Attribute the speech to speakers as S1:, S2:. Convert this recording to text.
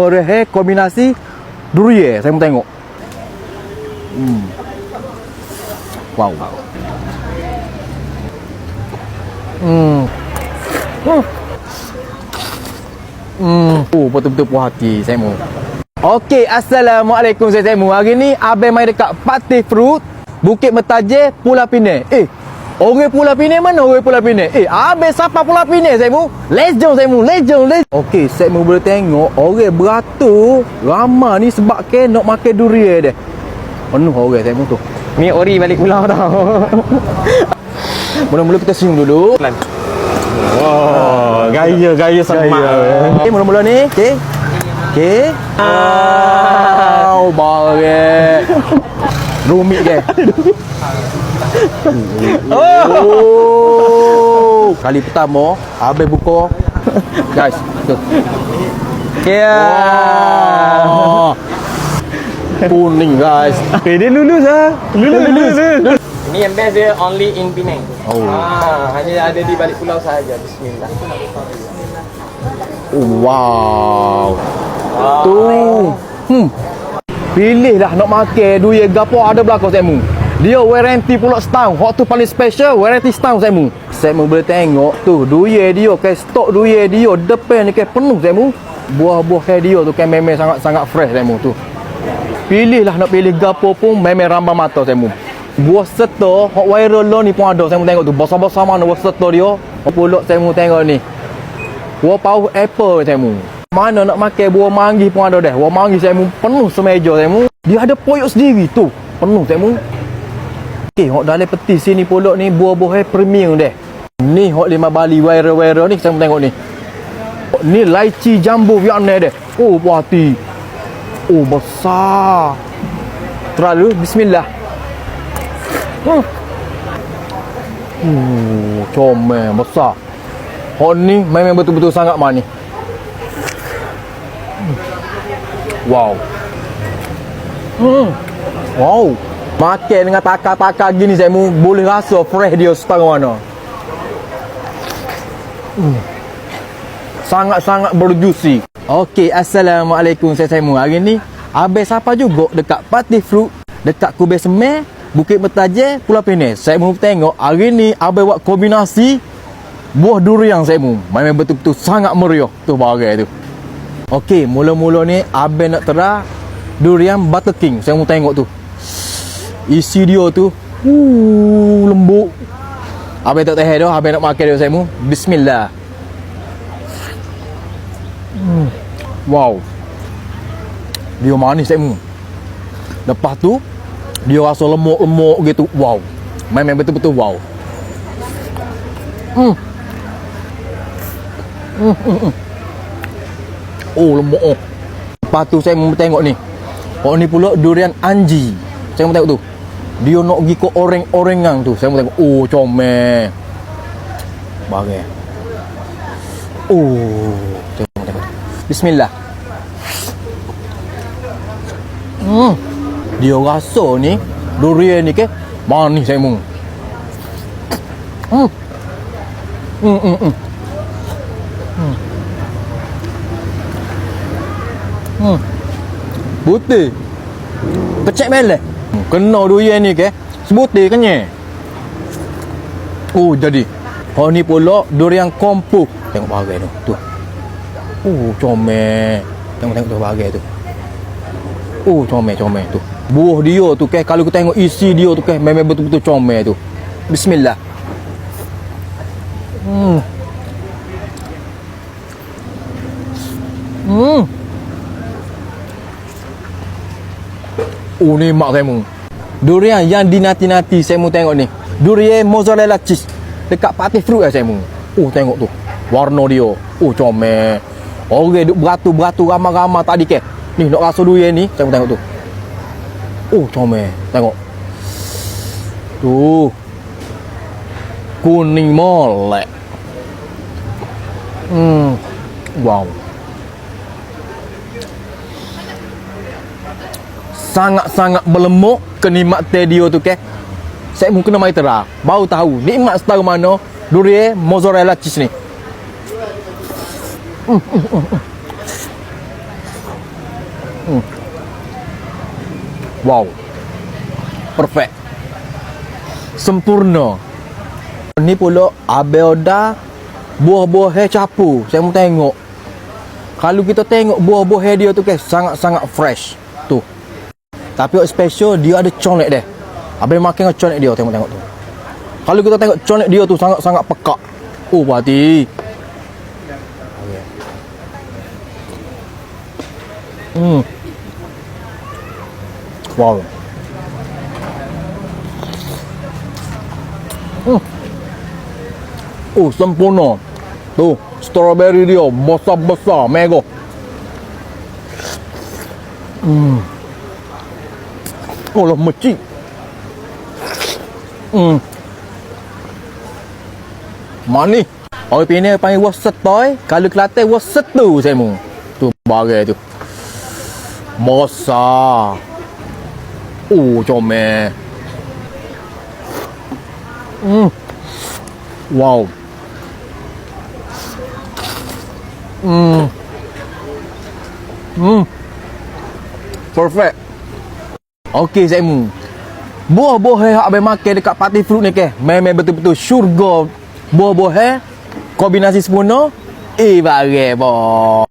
S1: Merehe kombinasi durian. Saya mau tengok. Hmm. Wow. Hmm. Hmm. Hmm. Oh, betul-betul puas hati saya mau. Okey, Assalamualaikum saya mau. Hari ni Abang main dekat Pati Fruit, Bukit Metajir, Pulau Pinang. Eh, orang Pulau Pinang mana orang Pulau Pinang? Eh, Abang siapa Pulau Pinang? Let's jom saya mau. Let's jom. Let's. Okey, saya mau boleh tengok orang beratur ramai ni sebab ke nak makan durian dia. Penuh orang saya mau tu.
S2: Ni ori balik pulau tau.
S1: Mula-mula kita senyum dulu.
S2: Pelan. Oh, gaya gaya semak.
S1: Okey, mula-mula ni. Okey. Okey. Wow, bagus. Rumit ke? Oh. Kali pertama, habis buka. Guys, tu.
S2: Ya.
S1: Wah. Kuning guys.
S2: Okay, dia lulus ah. Lulus, lulus, lulus. Ni yang best dia only in Penang.
S1: Oh.
S2: Ah, hanya ada di balik pulau sahaja. Bismillah.
S1: Oh, wow.
S2: Ah,
S1: Tu. Hmm. Pilihlah nak makan duit gapo ada belakang saya mu. Dia warranty pula setahun. Hak tu paling special, warranty setahun saya mu. Saya mu boleh tengok tu duit dia ke stok duit dia depan ni ke penuh saya mu. Buah-buah ke dia tu kan memang sangat-sangat fresh saya mu tu. Pilihlah nak pilih gapo pun memang rambang mata saya mu. Buah serta hak viral lo ni pun ada saya mu tengok tu. Besar-besar mana buah serta dia. Hak pula saya mu tengok ni. Buah pau apple saya mu. Mana nak makan buah manggis pun ada dah. Buah manggis saya penuh semeja saya. Dia ada poyok sendiri tu. Penuh saya. Okey, hok dalam peti sini pula ni buah-buah premium dah. Ni hok lima Bali viral-viral ni saya tengok ni. Hok Ni lychee jumbo Vietnam dah. Oh, buah hati. Oh, besar. Terlalu bismillah. Hmm. Uh, comel besar. Hok ni memang betul-betul sangat manis. Wow. Hmm. Wow. Makan dengan takar-takar gini saya boleh rasa fresh dia setengah mana. Hmm. Sangat-sangat berjusi. Okey, Assalamualaikum saya Saimu. Hari ni Abang siapa juga dekat Party Fruit, dekat Kubir Semen, Bukit Metajir, Pulau Pinang. Saya mau tengok hari ni Abang buat kombinasi buah durian saya mu. Memang betul-betul sangat meriah tu barang tu. Okey, mula-mula ni abang nak tera durian Butter King. Saya mau tengok tu. Isi dia tu, uh, lembut. Abang tak tahan dah, abang nak makan dia saya mu. Bismillah. Hmm. Wow. Dia manis saya mu. Lepas tu, dia rasa lemuk-lemuk gitu. Wow. Memang betul-betul wow. Hmm. Hmm, hmm, hmm. Oh lembut oh. Lepas tu saya mau tengok ni. Oh ni pula durian anji. Saya mau tengok tu. Dia nak pergi ke orang-orangan tu. Saya mau tengok. Oh comel. Bagai. Oh. Tengok tengok. Bismillah. Hmm. Dia rasa ni durian ni ke manis saya mau. Hmm hmm hmm. Hmm. Putih. Kecek melek. Kena durian ni ke? Sebutih kenyal. Oh, jadi. Oh ni pula durian kompuk. Tengok bagai tu. Tu. Oh, comel. Tengok tengok tu bagai tu. Oh, comel comel tu. Buah dia tu ke kalau kita tengok isi dia tu ke memang betul-betul comel tu. Bismillah. Hmm. Hmm. Oh ni mak saya mu. Durian yang dinati-nati saya mu tengok ni. Durian mozzarella cheese. Dekat party fruit lah saya mu. Oh tengok tu. Warna dia. Oh comel. Orang duk beratur-beratur ramai-ramai tadi ke. Ni nak rasa durian ni. Saya mu tengok tu. Oh comel. Tengok. Tu. Kuning molek. Hmm. Wow. Sangat-sangat berlemuk kenikmat dia tu ke. Saya mungkin mai tera. Bau tahu nikmat setara mana durian mozzarella cheese ni. Mm, mm, mm, mm. Hmm. Wow. Perfect. Sempurna. Ni pula Abel order buah-buah hair capu. Saya mau tengok. Kalau kita tengok buah-buah dia tu kan sangat-sangat fresh. Tapi yang special dia ada colek dia. Abang makan dengan colek dia tengok-tengok tu. Kalau kita tengok colek dia tu sangat-sangat pekak. Oh, berarti. Hmm. Wow. Hmm. Oh, sempurna. Tu, strawberry dia besar-besar, mega. Hmm. Oh, lah mecik. Hmm. Manis. Orang Penang panggil was setoy, kalau Kelantan was setu saya mu. Tu bagai tu. Besar. Oh, comel. Hmm. Wow. Hmm. Hmm. Perfect. Okey, saya mu. Buah-buah yang abang makan dekat party fruit ni ke? Memang betul-betul syurga buah-buah kombinasi sempurna. Eh, bagai boh.